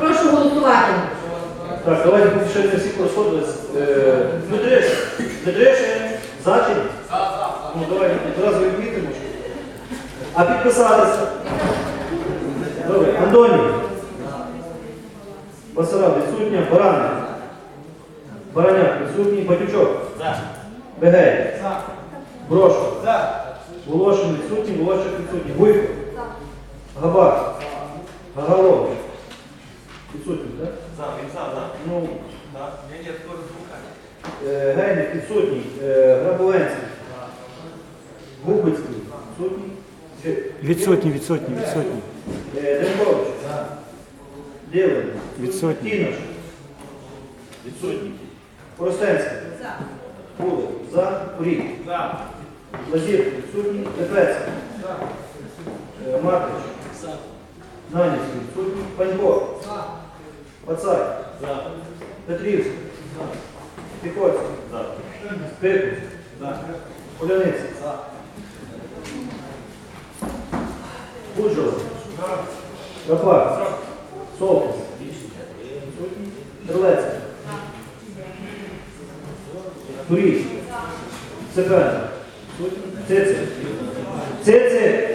Прошу голосувати. Так, давайте ще не всі розходились. Е, Дмитриш, Дмитриш, за чи ні? Ну, давай одразу відмітимо. А підписатися? Добре, Антоній. Басараб відсутня, Баранник. Бараняк відсутній, Батючок. Бегей. Брошко. Волошин відсутній, Волошик відсутній. Вуйко. Габак. Гагалов. Відсутній, так? Ну, е, Гейник відсутній. Е, Грабовенський. Губицький. Відсутній. Чи- Відсутні, відсутні, відсутні. Е, Демкович. Ділин. Відсутній. Тінош. Відсутній. Простенський. Буде. За. Рік. Лазір. Відсутній. Лепець. Е, Маркич. Нанівський. Відсутній. Панько. Пацай. Петрівський. Піхоцький. Пикус. Поляниця. Буджова. Рапак. Солкус. Терлецький. Турій. Цепен. Цици. Цици.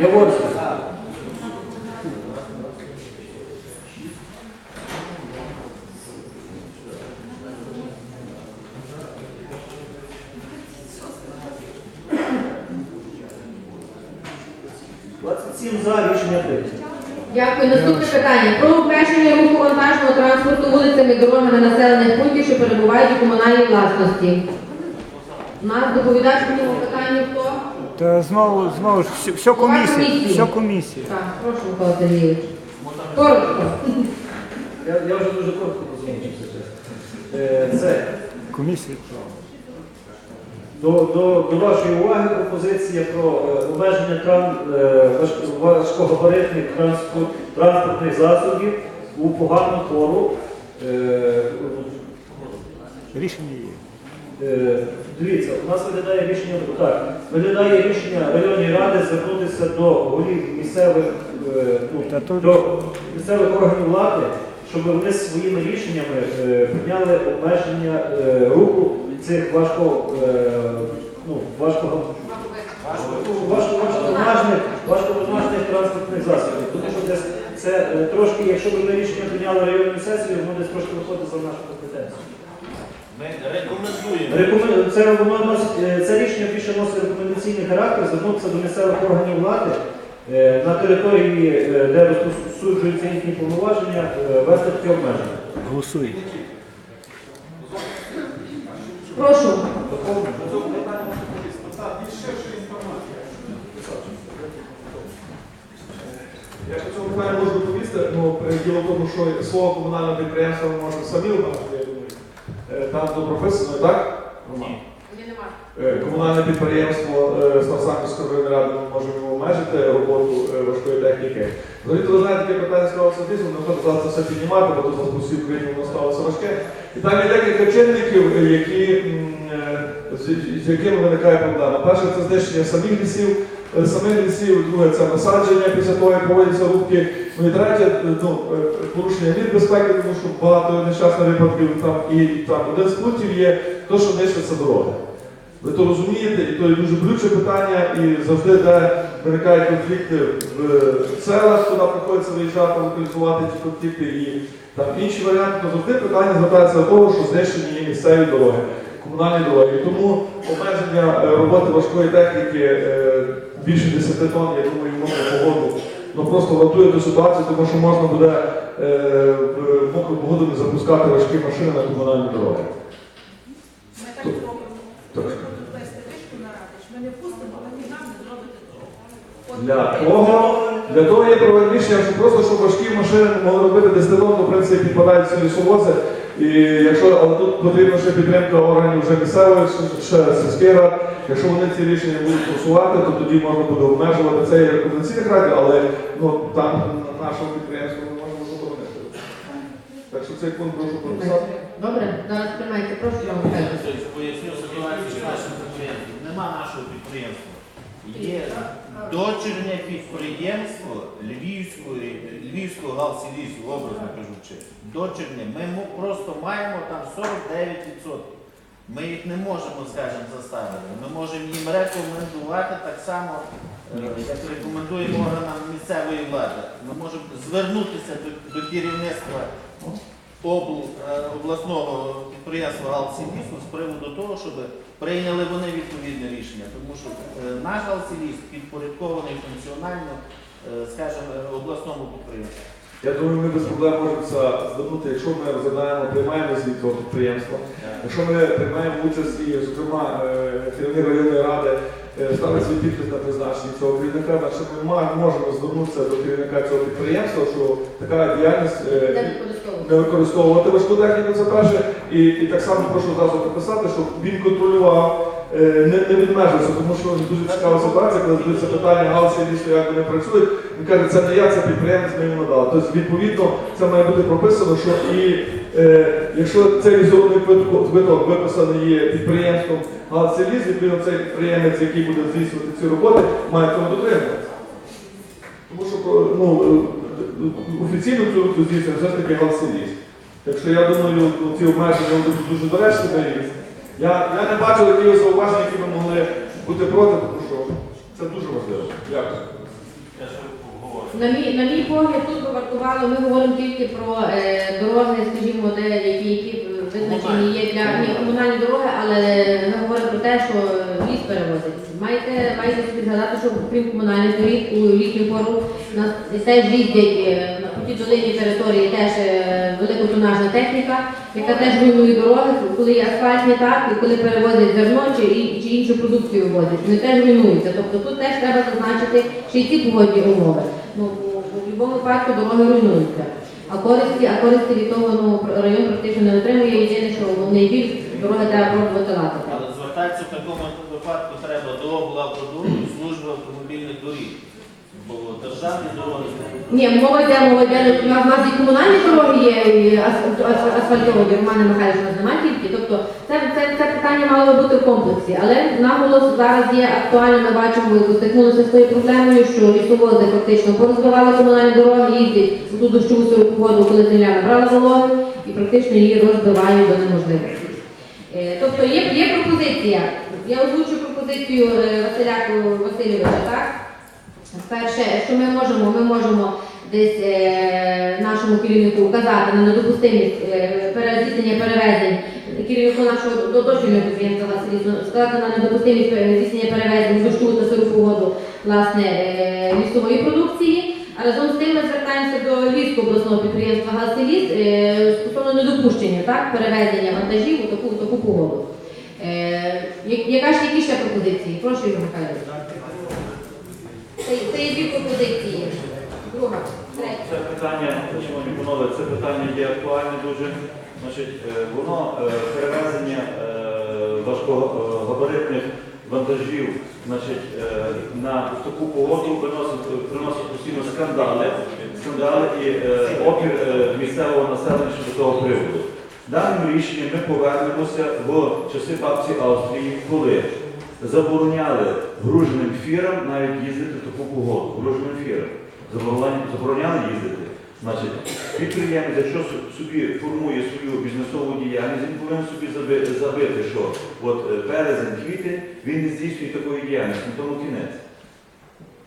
Яворський. Двадцять сім за рішення прийнято. Дякую. Наступне питання. Про обмеження руху вантажного транспорту вулицями дорогами населених пунктів, що перебувають у комунальній власності. У нас доповідач по цьому питанню хто? Та знову, знову ж, все, все комісія, все комісія. Так, прошу, Микола Сергійович. Коротко. Я, я вже дуже коротко позвонив. Е, Це Комісія. До, до, до вашої уваги пропозиція про е, обмеження тран, е, важкогабаритних транспорт, транспортних засобів у погану пору. Е, Рішення є. Дивіться, у нас виглядає рішення так. Виглядає рішення районної ради звернутися до голів місцевих, ну, до місцевих органів влади, щоб вони своїми рішеннями підняли обмеження руху цих важко, е, ну, важко, важко, важковажних, важковажних транспортних засобів. Тому що десь це е, трошки, якщо б ми рішення прийняли районною сесією, воно десь трошки виходить за нашу компетенцію. Ми рекомендуємо. Рекомен- Це, воно носить, е, це рішення більше носить рекомендаційний характер, звернутися до місцевих органів влади е, на території, е, де розпосуджуються їхні повноваження, е, вести такі обмеження. Голосуємо. Прошу. Я по цьому питанню можу доповісти, ну, е, діло в тому, що слово комунальне підприємство ми можемо самі обмежити, я думаю. Е, Там тут прописано, так? Роман? Е, Комунальне підприємство е, Старосамівської районної ради ми можемо обмежити роботу важкої техніки. Взагалі, ви знаєте, таке питання склалося дійсно, не можна це все піднімати, бо тут по Україні воно сталося важке. І там є декілька чинників, е, які, е, з, якими виникає проблема. Перше, це знищення самих лісів, е, самих лісів, друге це насадження після того, як проводяться рубки. Ну і третє, ну, порушення від безпеки, тому що багато нещасних випадків там і там один з пунктів є те, що нищаться дороги. Ви то розумієте, і то є дуже болюче питання, і завжди, де виникають конфлікти в селах, куди приходиться виїжджати, локалізувати ці конфлікти і там інші варіанти, то завжди питання звертається до того, що знищені є місцеві дороги, комунальні дороги. І тому обмеження е, роботи важкої техніки е, більше 10 тонн, я думаю, мокру погоду, ну просто врятує ту ситуацію, тому що можна буде е, в мокру погоду не запускати важкі машини на комунальні дороги. Ми так зробимо. Так. Вести вишку на радиш. Ми не пустимо, але ні нам не зробите того. От Для того, для того є проведення рішення, що просто щоб важкі машини могли робити 10 тонн, в принципі підпадають ці лісовози. І якщо але тут потрібна ще підтримка органів вже місцевої, ще сільських рад, якщо вони ці рішення будуть просувати, то тоді можна буде обмежувати це є рекомендаційний характер, але ну там на нашому підприємстві ми можемо заборонити. Так що цей пункт прошу прописати. Добре, зараз приймайте. Прошу, Михайлович. Поясню ситуацію з нашим підприємством. Нема нашого підприємства. Є дочірнє підприємство Львівської Львівського галсілісу, образно кажучи, до Черні, ми просто маємо там 49%. Ми їх не можемо, скажімо, заставити. Ми можемо їм рекомендувати так само, е, як рекомендуємо органам місцевої влади. Ми можемо звернутися до, до керівництва е, обласного підприємства Галсілісу з приводу того, щоб прийняли вони відповідне рішення. Тому що е, наш Алсиліст підпорядкований функціонально, е, скажімо, е, обласному підприємству. Я думаю, ми без проблем можемо це звернути, якщо ми розглядаємо, приймаємо звіт цього підприємства. Якщо ми приймаємо участь і, зокрема, керівник районної ради ставить свій підпис на призначення цього керівника, значить ми ма- можемо звернутися до керівника цього підприємства, що така діяльність е, Не використовувати. техніку, це перше. І, і так само прошу одразу прописати, щоб він контролював, е, не, не відмежився, тому що дуже цікава ситуація, коли задаються питання галсі лісу, як вони працюють. Він каже, це не я, це підприємець, ми йому надали. Тобто, відповідно, це має бути прописано, що і якщо цей візований квиток, виписаний є підприємством галсі ліс, відповідно цей підприємець, який буде здійснювати ці роботи, має цього дотримуватися. Тому що ну, е, офіційно цю здійснює все ж таки галсиліс. Так що я думаю, ну, ці обмеження будуть дуже їх. Я, я не бачив якихось зауважень, які би могли бути проти, тому що це дуже важливо. Дякую. На мій, на мій погляд, тут би вартувало, ми говоримо тільки про е, дороги, скажімо, де, які, які визначені є для ні, комунальні дороги, але ми говоримо про те, що ліс перевозиться. Маєте, маєте собі згадати, що крім комунальних доріг у літню пору нас теж їздять е, тій долині території теж е, великотонажна техніка, яка теж руйнує дороги, коли є асфальтні так, і коли перевозять зерно чи, чи іншу продукцію возять. Вони теж руйнуються. Тобто тут теж треба зазначити ще й ці погодні умови. Ну, у, будь-якому випадку дороги руйнуються. А користі, а користі від того ну, район практично не отримує. Єдине, що найбільш дороги треба пробувати латити. Але звертатися в такому випадку треба до облавтодору і служби автомобільних доріг. Ні, мова йде, мова йде, у нас, і комунальні дороги є, асфальтовані, Романа Михайлович у нас немає тільки. Тобто це, це, це питання мало бути в комплексі. Але наголос зараз є актуально, ми бачимо, стикнулися з тою проблемою, що лісовози фактично порозбивали комунальні дороги, їздять ту дощову сиру погоду, коли земля набрала вологи, і практично її розбивають до неможливості. Е, Тобто є, є пропозиція. Я озвучу пропозицію е, Василя Васильовича, так? Перше, що ми можемо, ми можемо десь е, нашому керівнику указати на недопустимість е, перездійснення перевезень керівнику нашого до- дошкільного підприємства Василі, сказати на недопустимість е, здійснення перевезень в та сиру погоду власне е, лісової продукції. А разом з тим ми звертаємося до Львівського обласного підприємства «Газселіс» е, стосовно недопущення так, перевезення вантажів у таку, у таку погоду. Е, яка ж які ще пропозиції? Прошу, Ігор Михайлович. Пропозиції. Друга. Це питання, шановні панове, це питання є актуальне дуже. Значить, е, воно е, перевезення е, важкогабаритних вантажів значить, на таку погоду приносить, приносить постійно скандали, скандали і опір місцевого населення щодо того приводу. Даним рішенням ми повернемося в часи бабці Австрії, коли забороняли груженим фірам навіть їздити в таку погоду. Груженим фірам. Забороняли, їздити. Значить, підприємець, якщо собі формує свою бізнесову діяльність, він повинен собі заби- забити, що от е, березень, квітень, він не здійснює такої діяльності, тому кінець.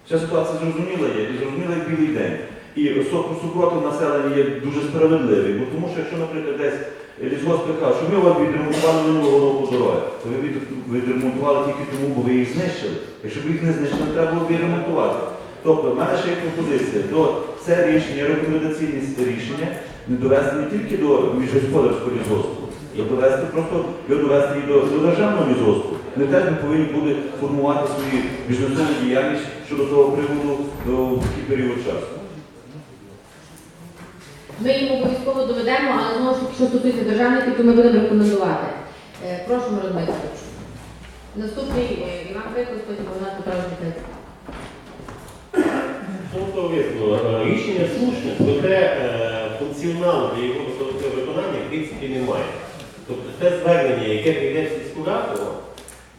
Вся ситуація зрозуміла є, і зрозуміла як білий день. І су- супротив населення є дуже справедливий, бо тому що якщо, наприклад, десь лісгоспи кажуть, що ми вас відремонтували минулого року дороги, то ви відремонтували тільки тому, бо ви їх знищили. Якщо б їх не знищили, то треба було б їх ремонтувати. Тобто, в мене ще є пропозиція, до це рішення, рекомендаційне рішення не довести не тільки до міжгосподарського лісгоспу, а довести просто його довести і до, державного лісгоспу. Вони теж не повинні були формувати свою бізнесову діяльність щодо того приводу е, в такий період часу. Ми їм обов'язково доведемо, але знову ж що стосується державників, то ми будемо рекомендувати. Е, Прошу, Мирон Дмитрович. Наступний е, Іван Крикос, потім Богдан Петрович. Тобто. Е, Рішення слушне, проте е, функціоналу для його виконання в принципі немає. Тобто те звернення, яке прийде в сільську раду,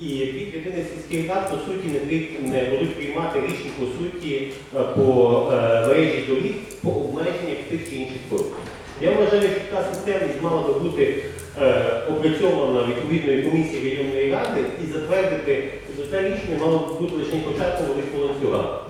І дві третини сільських рад, по суті, не, не будуть приймати рішення по суті е, по мережі доріг по обмеженнях тих чи інших форм. Я вважаю, що така системність мала би бути е, опрацьована відповідною комісією районної ради і затвердити, що це рішення мало б бути лише початком великого ланцюга,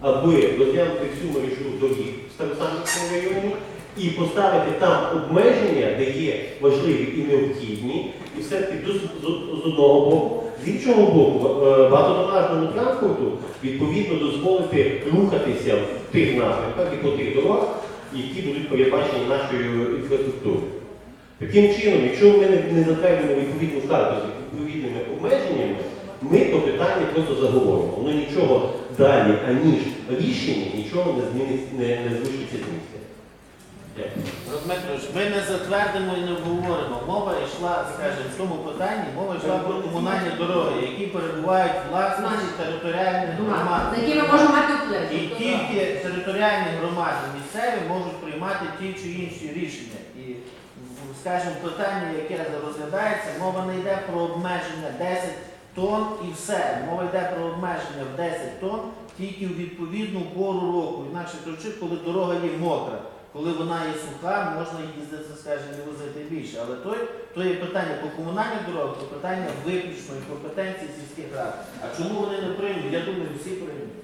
аби розглянути всю мережу доріг в Старосамівському районі і поставити там обмеження, де є важливі і необхідні, і все-таки з одного боку, з іншого боку, е, багатотонажному транспорту відповідно дозволити рухатися в тих напрямках і по тих дорогах, які будуть передбачені нашою інфраструктурою. Таким чином, якщо ми не, затвердимо відповідну статус з відповідними обмеженнями, ми то питання просто заговоримо. Воно нічого далі, аніж рішення, нічого не зміниться. не, не зрушиться з місця. Дякую. Дмитрович, ми не затвердимо і не обговоримо. Мова йшла, скажімо, в цьому питанні, мова йшла про комунальні дороги, які перебувають в власності територіальних громад. Які ми можемо мати вплив. І тільки територіальні громади місцеві можуть приймати ті чи інші рішення. І, скажімо, питання, яке розглядається, мова не йде про обмеження 10 тонн і все. Мова йде про обмеження в 10 тонн тільки в відповідну пору року. Інакше кажучи, коли дорога є мокра. Коли вона є суха, можна їздити, скажімо, і возити більше. Але то, то є питання по комунальних дорогах, то питання виключної компетенції сільських рад. А чому вони не приймуть? Я думаю, всі приймуть.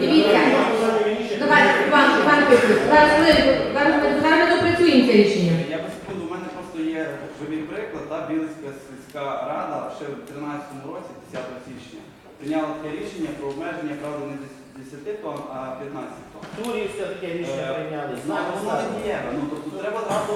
Дивіться, давай, Іван, Іван Петрович, зараз ми, зараз ми, допрацюємо це рішення. Я по секунду, у мене просто є живий приклад, та Білицька сільська рада ще в 2013 році, 10 січня, прийняла таке рішення про обмеження, правда, не 10 тонн, а 15 тонн. Турівська таке рішення прийняли. Знаю, Знаємо, воно не дієве. Ну, тобто треба зразу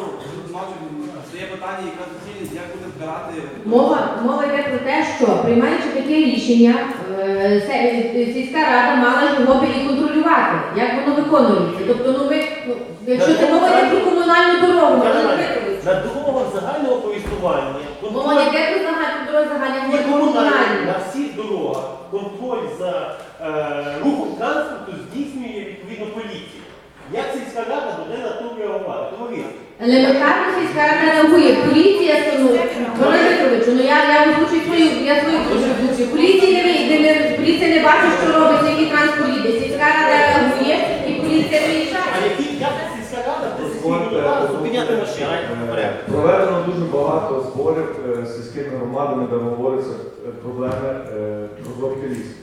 значить, стає питання, яка доцільність, як будемо карати. Мова, мова йде про те, що приймаючи таке рішення, е, се- сільська рада мала ж його і контролювати, як воно виконується. Тобто, ну ми, ну, якщо це мова йде про комунальну дорогу, Іван Петрович, На дорогах загального користування мова не йде про загальну дорогу, загальну і говорить про комунальні на всіх дорогах контроль за е, рухом транспорту здійснює відповідно поліція. Як сільська рада буде на то реагувати? Товариство. Елементарно сільська рада реагує. Поліція, ну, ну я, я озвучую свою, я свою озвучую. Поліція не, не, не, поліція не бачить, що робиться, який транспорт їде. Сільська рада реагує і поліція А які як зупиняти машину? е, Проведено дуже багато зборів е, з сільськими громадами, де говориться е, проблеми е, розробки лісу.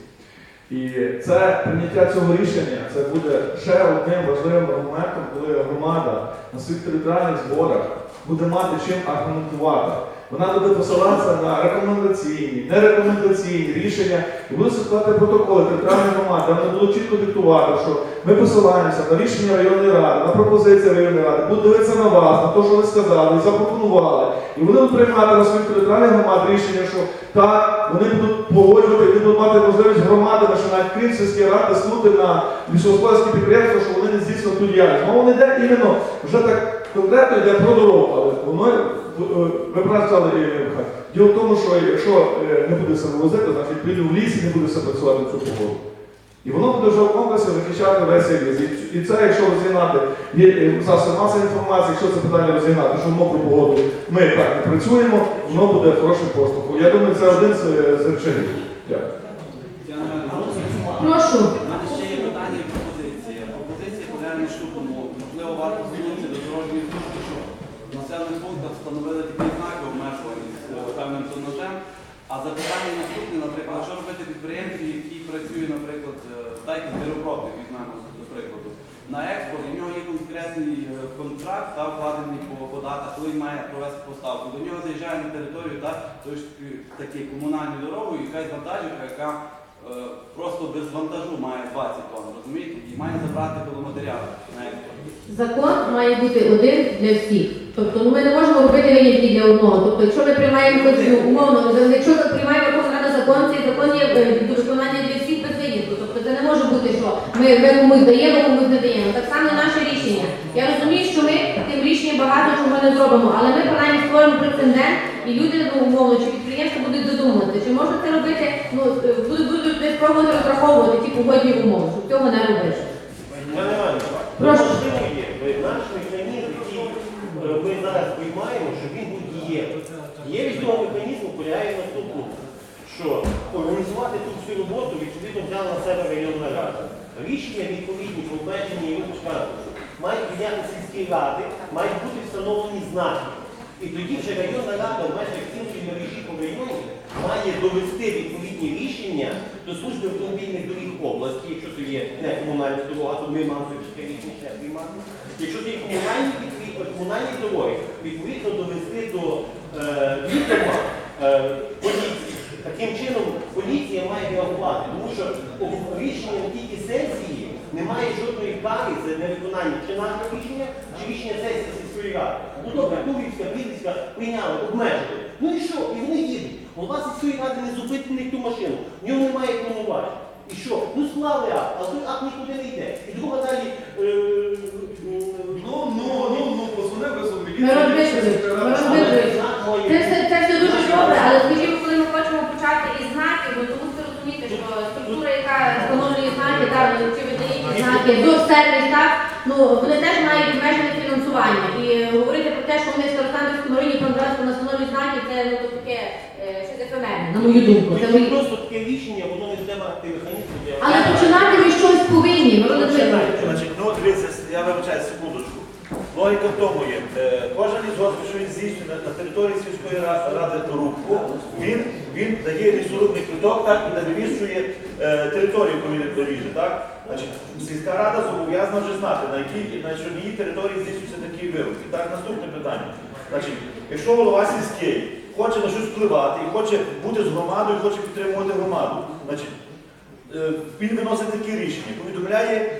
І це прийняття цього рішення це буде ще одним важливим аргументом, коли громада на своїх територіальних зборах буде мати чим аргументувати. Вона буде посилатися на рекомендаційні, нерекомендаційні рішення і буде складати протоколи територіальної громади, де вони будуть чітко диктувати, що ми посилаємося на рішення районної ради, на пропозиції районної ради, будуть дивитися на вас, на те, що ви сказали, і запропонували. І вони будуть приймати на своїх територіальних громад рішення, що так, вони будуть погоджувати, вони будуть мати можливість громадами, що навіть крім сільської ради, тиснути на лісогосподарські підприємства, що вони не здійснюють ту діяльність. Мова не йде іменно вже так конкретно йде про дорогу, але воно е, ви Ігор Михайлович. Діло в тому, що якщо е, не буде себе возити, значить піде в ліс і не буде все працювати в цю погоду. І воно буде вже в комплексі захищати весь ліс. І- це, якщо розігнати, є е, засоби масової інформації, якщо це питання розігнати, що воно про погоду, ми так не працюємо, воно буде хорошим поступом. Я думаю, це один з, е, речей. Дякую. Прошу. У мене ще є питання і пропозиція. Пропозиція полягає на штукому. Можливо, варто звернутися до дорожньої служби, щоб в населених пунктах встановили такі знаки обмежувані з е, певним тонажем. А запитання наступне, наприклад, що робити підприємцю, який працює, наприклад, е, дайте збіропроти, візьмемо до прикладу. На експорт у нього є конкретний е, контракт, та, вкладений по податах, коли має провести поставку. До нього заїжджає на територію та, таки- такий комунальною дорогою, якась вантажівка, яка е, просто без вантажу має 20 тонн, розумієте? І має забрати пиломатеріали на експорт. Закон має бути один для всіх. Тобто ну, ми не можемо робити винятки для одного. Тобто, якщо ми приймаємо хоч, умовно, якщо приймає Верховна Рада закон, цей закон є е, виконання для всіх без винятку. Тобто це не може бути, що ми, ми комусь даємо, комусь не даємо. Так само наше рішення. Я розумію, що ми тим рішенням багато чого не зробимо, але ми принаймні створимо прецедент, і люди ну, умовно чи підприємства будуть додумувати, чи можна це робити, ну е, будуть, будуть десь пробувати розраховувати ті погодні умови, щоб цього не робити. Прошу. наш механізм, Тобто ми зараз приймаємо, що він тут є. Є цього механізму полягає в що організувати тут всю роботу відповідно взяла на себе районна рада. Рішення відповідні по обмеженні і конкурсу мають прийняти сільські ради, мають бути встановлені знаки. І тоді вже районна рада в межах цілої мережі по районі має довести відповідні рішення до служби автомобільних доріг області, якщо це є не комунальна дорога, то ми маємо це рішення приймати. Якщо це є комунальні комунальні дороги, відповідно довести до е, відома е, поліції. Таким чином поліція має реагувати, тому що у- рішення тільки сесії немає жодної кари за невиконання чи нашого рішення, чи рішення сесії сільської ради. Ну добре, Кубівська, Білівська прийняли, обмежили. Ну і що? І вони їдуть. Голова сільської ради не зупинить в них ту машину, в ньому немає повноважень. І що? Ну склали акт, а той акт нікуди не йде. І друга далі. Е, Ну, але Дмитрович, знак має Це все, це все дуже добре, але скажімо, коли ми хочемо почати із знаків, ну, тому ви розумієте, що структура, яка встановлює знаки, так, ну, чи видає ті знаки до сервіс, так, ну вони теж мають обмежене фінансування. І говорити про те, що вони в Старостандівському районі Пандратську настановлюють знаки, це ну то таке е, щось ефемерне, на мою думку. Це мої... просто таке рішення, воно не буде мати механізму. Але починати ви щось повинні, Дмитрович. Значить, ну дивіться, я вибачаю. Логіка в тому є, е, кожен із вас, що він здійснює на- території сільської ра- ради рубку, він, він дає лісорубний квиток так, і навіщує е, територію, доріже. Так? Значить, сільська рада зобов'язана вже знати, на якій на її території здійснюються такі вирубки. Так, наступне питання. Значить, якщо голова сільський хоче на щось впливати і хоче бути з громадою, хоче підтримувати громаду, значить, Е, він виносить такі рішення, повідомляє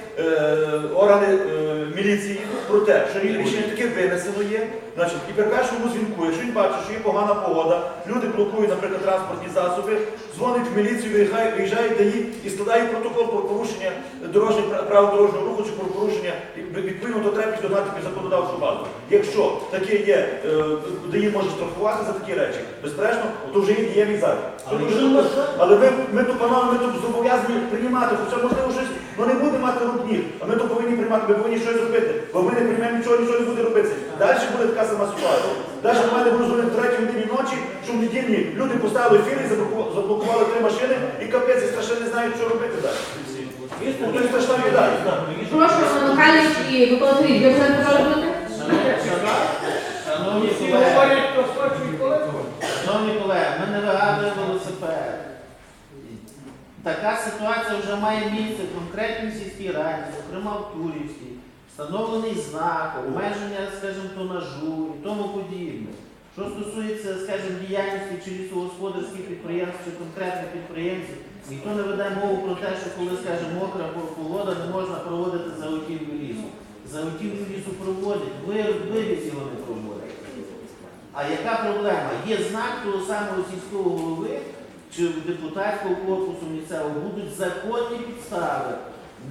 органи е, міліції про те, що рішення таке винесено є. Значить, і при першому дзвінку, якщо він бачить, що є погана погода, люди блокують, наприклад, транспортні засоби, дзвонить в міліцію, виїжджає, виїжджає ДАІ і складає протокол про порушення дорожніх пра- дорожнього руху чи про порушення відповідно то треба підогнати під законодавчу базу. Якщо таке є, е, ДАІ може штрафувати за такі речі, безперечно, то вже є дієвий захід. Але що ми- можна? але ми, ми тут, панове, ми тут зобов'язані приймати, хоча можливо щось, ну не буде мати рук ніг, а ми тут повинні приймати, ми повинні щось зробити, бо ми не приймемо нічого, нічого не буде робитися. Далі буде така сама ситуація. Далі в мене дзвонити в третій годині ночі, що в недільні люди поставили фіри, заблокували три машини і капець, і страшно не знають, що робити далі. Є. Прошу, Михайлович і Микола Сергійович, ви вже? Шановні колеги, шановні ми не вигадуємо. Така ситуація вже має місце в конкретній сільській раді, зокрема в Турівській, встановлений знак, обмеження, скажімо, тонажу і тому подібне. Що стосується, скажімо, діяльності чи лісогосподарських підприємств, чи конкретних підприємців, ніхто не веде мову про те, що коли, скажімо, мокра погода, не можна проводити заготівлю лісу. Заготівлю лісу проводять, ви- вивіз не проводять. А яка проблема? Є знак того самого сільського голови чи депутатського корпусу місцевого будуть законні підстави.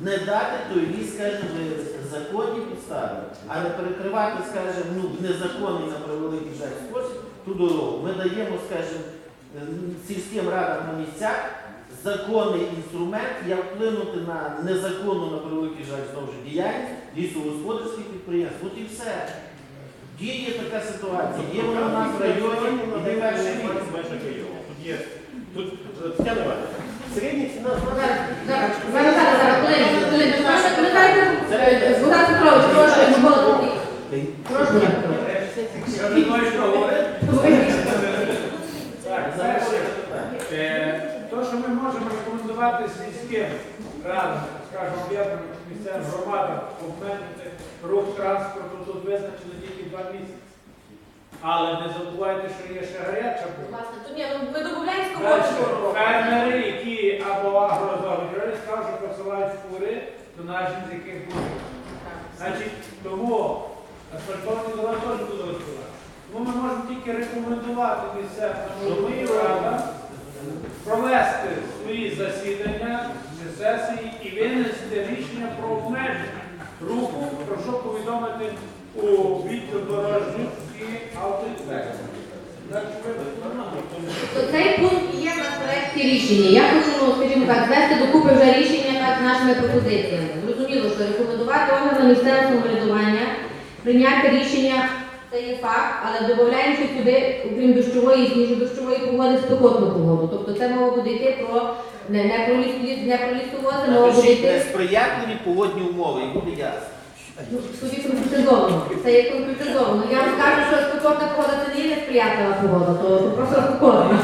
Не дати той ліс, скажімо. Законні підстави, а не перекривати, скажімо, ну, в незаконний на превеликий жаль спосіб ту дорогу. Ми даємо, скажімо, сільським радам на місцях законний інструмент, як вплинути на незаконну на превеликий жаль знову ж діяльність лісогосподарських підприємств. От і все. Діє така ситуація, є вона у нас в районі, і не перший рік. Тут е, Тетяна Іванівна, середня ціна Зараз, зараз, зараз. Прошу, не дайте, е, Богдан Петрович, прошу, Микола Сергійович. Прошу, Я не знаю, що говорити. Так, перше, е, то, що ми можемо рекомендувати сільським радам, скажімо, об'єднаним місцевим громадам обмежити рух транспорту, тут визначили тільки два місяці. Але не забувайте, що є ще гаряча пора. Власне, то ні, ну, ми домовляємося з фермери, які або агрозони, скажуть, що посилають фури, то наші з яких буде. Значить, тому асфальтовані дороги теж будуть розбивати. Тому ми можемо тільки рекомендувати місцевим радам провести свої засідання сесії і винести рішення про обмеження руху, про що повідомити у відділ дорожніх і автоінспекції. Значить, ви То цей пункт є в нас в рішення. Я хочу, ну, скажімо так, звести докупи вже рішення з нашими пропозиціями. Зрозуміло, що рекомендувати органам місцевого самоврядування прийняти рішення, це є факт, але додаємо сюди, окрім дощової, сніжно-дощової погоди, спекотну погоду. Тобто це мова буде йти про не, не про ліс, не про лісовози, мова буде Напишіть йти несприятливі погодні умови і буде ясно. Ну, Тоді конкретизовано. Це є конкретизовано. Я вам скажу, що спекотна погода це не є несприятлива погода, то, то просто спекотна.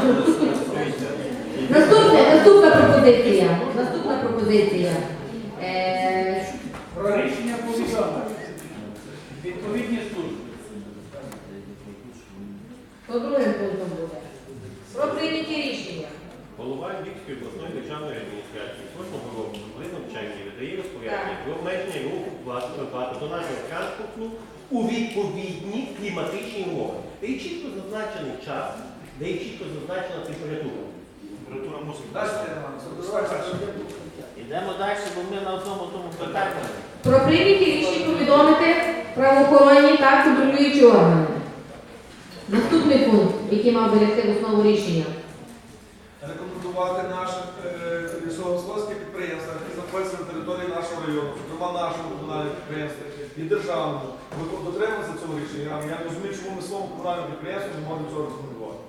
Наступне, наступна пропозиція. Наступна пропозиція. Е, Про рішення повідомити. Відповідні служби. то другим пунктом буде. Про прийняті рішення. Голова Львівської обласної державної адміністрації кожного року при навчанні видає розпорядження про обмеження руху багатотонального транспорту у відповідні кліматичні умови. Де є чітко зазначений час, де є чітко зазначена температура. Температура мусить Йдемо далі, бо ми на одному тому питанні. Про прийняті рішення повідомити правоохоронні та контролюючі органи. Наступний пункт, який мав би в основу рішення. Рекомендувати нашим е, лісогосподарським підприємствам, які знаходяться на території нашого району, зокрема нашого комунального підприємства і державного, ви дотримуєтеся цього рішення. Я я розумію, чому ми словом комунального підприємства не можемо цього рекомендувати.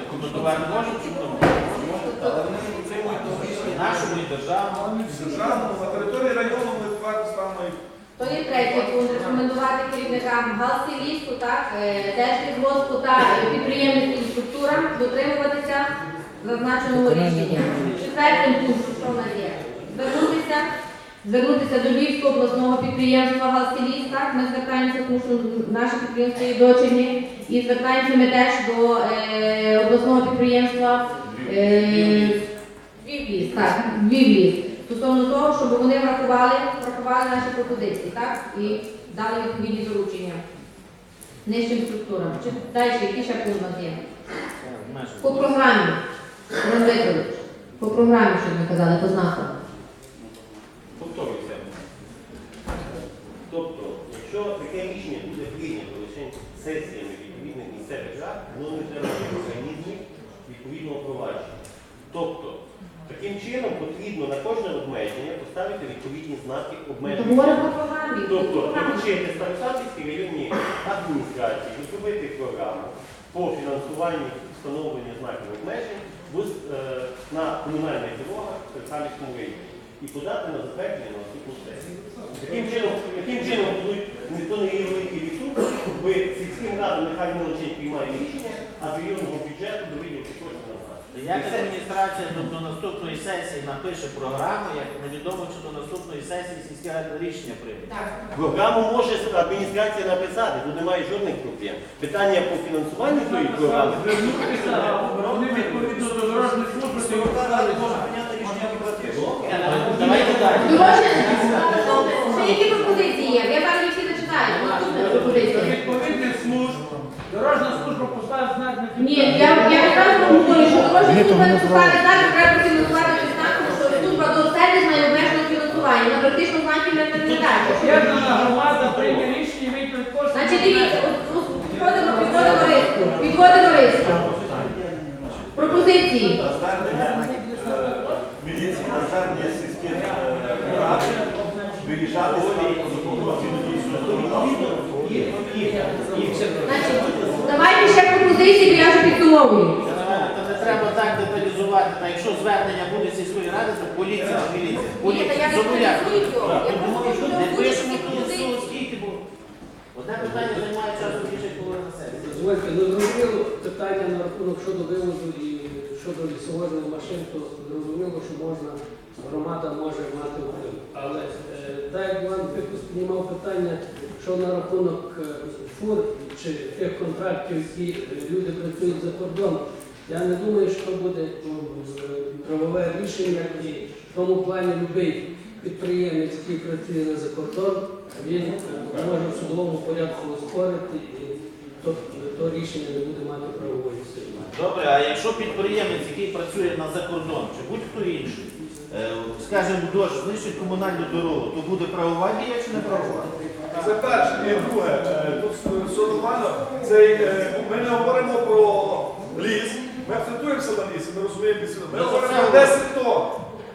Рекомендувати можемо чи не можемо? Але вони підтримують і нашому, і державному. Державному на території району ми твердо їх. То є третій пункт рекомендувати керівникам галсілісту, так, е, Держлісгоспу та підприємницьким структурам дотримуватися зазначеного рішення. Четвертим пунктом, що в нас є? Звернутися, звернутися до Львівського обласного підприємства Галсіліст, так, ми звертаємося, тому що наше підприємство є дочірні, і звертаємося ми теж до е, обласного підприємства е, Львівліс, так, Львівліс. Стосовно того, щоб вони врахували, врахували наші пропозиції, так? І дали відповідні доручення нижчим структурам. Чи далі, які ще пункт у нас є? По програмі, Роман по програмі, що ми казали, по знаках. Повторюся. Тобто, якщо таке рішення буде прийнято лише сесіями відповідних місцевих рад, воно не треба механізмів відповідного провадження. Тобто, таким чином потрібно на кожне обмеження поставити відповідні знаки обмеження. говоримо про програмі. Тобто, Програмі. доручити Старосатівській районній адміністрації розробити програму по фінансуванню встановлення знаків обмежень на комунальних дорогах спеціальних районі і подати на затвердження на наступну сесію. Таким чином, таким чином ніхто не є великий відсутність, бо сільським радам нехай не приймає рішення, а з районного бюджету довідувати кошти. Як адміністрація до, до наступної сесії напише програму, як невідомо, чи до наступної сесії сільська рада рішення прийме. Програму може адміністрація написати, тут немає жодних проблем. Питання по фінансуванню тої програми. Вони відповідно до дорожньої служби, то його подали. Давайте далі. Які пропозиції є? Я їх всі зачитаю. Наступна пропозиція. Дорожня служба поставить знак на Ні, я, я якраз вам говорю, що дорожня служба не поставить знак, треба фінансувати цей знак, тому що служба до сервісна і обмеженого фінансування. Вона практично знаків не переглядає. Об'єднана громада прийме рішення і вийде кошти. Значить, дивіться, підходимо, підходимо риску. Підходимо риску. Пропозиції. Міліції на звернення сільських рад виїжджати з Значить, пропозиції, я вже підсумовую. Не треба так деталізувати. Та якщо звернення буде сільської ради, то поліція, міліція. Ні, та я не Не пишемо тут скільки, одне питання займає часу більше половини сесії. Дозвольте, ну зрозуміло питання на рахунок щодо виводу і щодо лісовозних машин, то зрозуміло, що можна, громада може мати вплив. Але е, так як Іван Пикус піднімав питання, що на рахунок е, фур чи тих контрактів, які люди працюють за кордоном, я не думаю, що буде е, правове рішення і в тому плані будь-який підприємець, який працює на закордон, він е, може в судовому порядку оспорити і то, то рішення не буде мати правової сили. Добре, а якщо підприємець, який працює на закордон, чи будь-хто інший, скажімо, дощ знищить комунальну дорогу, то буде правова дія чи не правова? Це перше. І друге, е, тут все нормально. Це, е, ми не говоримо про ліс, ми акцентуємося на лісі, ми розуміємо ліс. Ми Ну, говоримо про 10 тонн.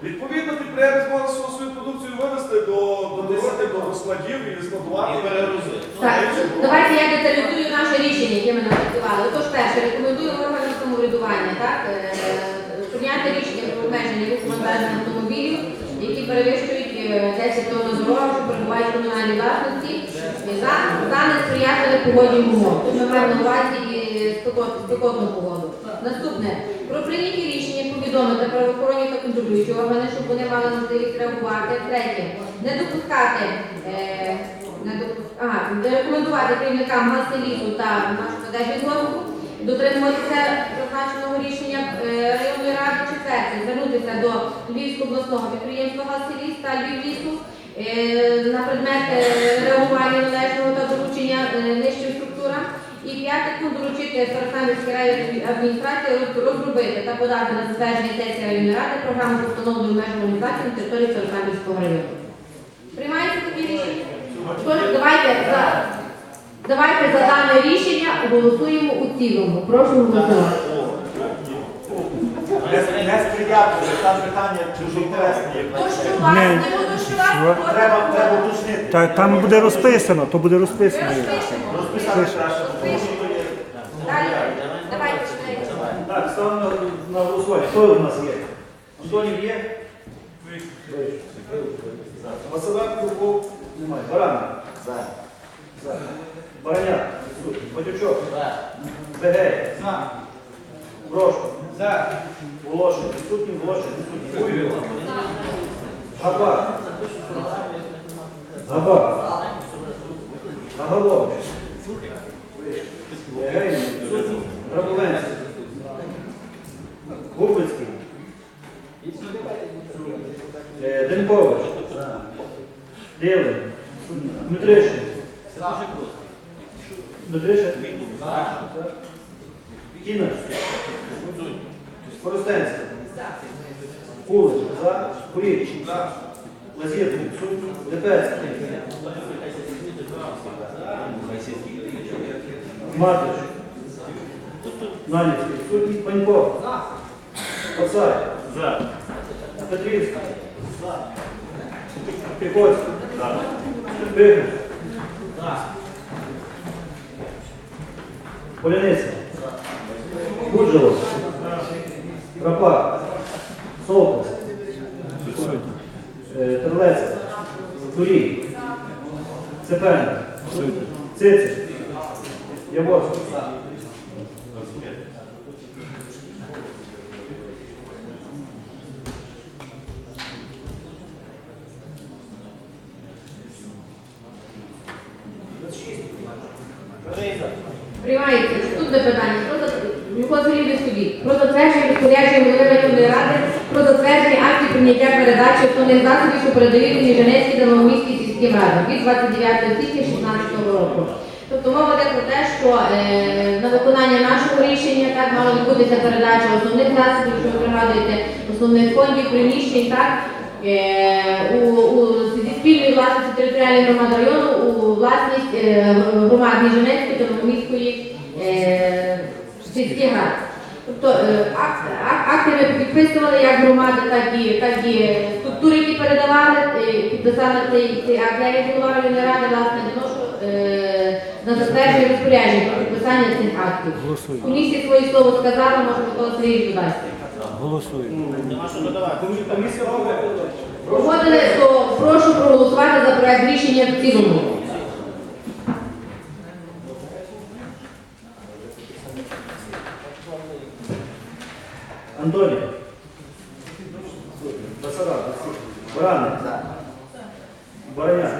Відповідно, підприємець може свою свою продукцію вивезти до, до дороги до складів і складувати. І перегрузити. Так, давайте я деталізую наше рішення, яке ми напрацювали. Отож, перше, рекомендую органам самоврядування, так, е, прийняти рішення про обмеження руху вантажних автомобілів, які перевищують е, 10 тонн на що перебувають комунальній власності, е, за, за несприятливих погодних умов. Тут ми маємо на увазі е, спекотну погоду. Наступне, про прийняті рішення повідомити правоохоронні та контролюючі органи, щоб вони мали можливість реагувати. Третє, не допускати е, не ага, рекомендувати керівникам Галселісу та Держвідгоску дотримуватися зазначеного рішення звернутися до Львівського обласного підприємства Галселіс та Львівлісу е, на предмет е, реагування належного та доручення е, нижчим структурам. І п'яте, доручити Старосамівській районній адміністрації розробити та подати на затвердження сесії районної ради програму постановлення обмеження захисту на території Старосамівського району. Приймається таке рішення? Давайте за, давайте за дане рішення голосуємо у цілому. Прошу голосувати. Не, не сприятливо, там питання дуже інтересне. То, що вас не проти Треба, треба уточнити. Та, там буде розписано, то буде розписано. Розписати краще, тому що то є. Далі. Давайте читайте. Так, ставимо на, голосування. Хто у нас є? Антонів є? Василенко був? Немає. Барана? За. За. Бараняк? Батючок? Бегей? За. Брошко? За. Волошин? Відсутній. Волошин? Відсутній. Буйвіл? Габак? Габак? Агалов? Бегей? Відсутній. Рабовенський? Губицький? Е, Денкович? Дилин? Дмитришин? Дмитришин? Кінаш? Коростенський? Кулич? За? Куліч? Лазірний? Лепецький? Матиш? Нанівський? Сутній Панько? Пацай? За. Петрівський? Піхоцький? Бигин? Поляниця? Гуджело? Крапак? Сокол. Терлець. Терлеця? Турій? Цепен, Цицик? Яворський? Приймається. Наступне питання. Про зат- Микола Сергійович собі. Про затвердження розпорядження голови районної ради про затвердження актів прийняття передачі основних засобів, що передають Ніжинецькій та Новоміській сільським радам від 29 січня 2016 року. Тобто мова йде про те, що е, на виконання рішення так мала відбутися передача основних засобів, що ви пригадуєте, основних фондів, приміщень, так, е, у, у, зі спільної власності територіальної громади району у власність е, громад Ніжинецької та Новоміської е, сільських рад. Тобто акт, ак- акти підписували як громади, так і, так і структури, які передавали, підписали цей, акт. Я як голова районної ради, власне, вношу е, на затвердження розпорядження про підписання цих актів. Голосуємо. Комісія своє слово сказала, може Микола Сергійович додасть. Голосуємо. Нема що додавати. Комісія робить. Погодили, то прошу проголосувати за проект рішення в цілому. Антонів? Басараб? Баранник? Бараняк?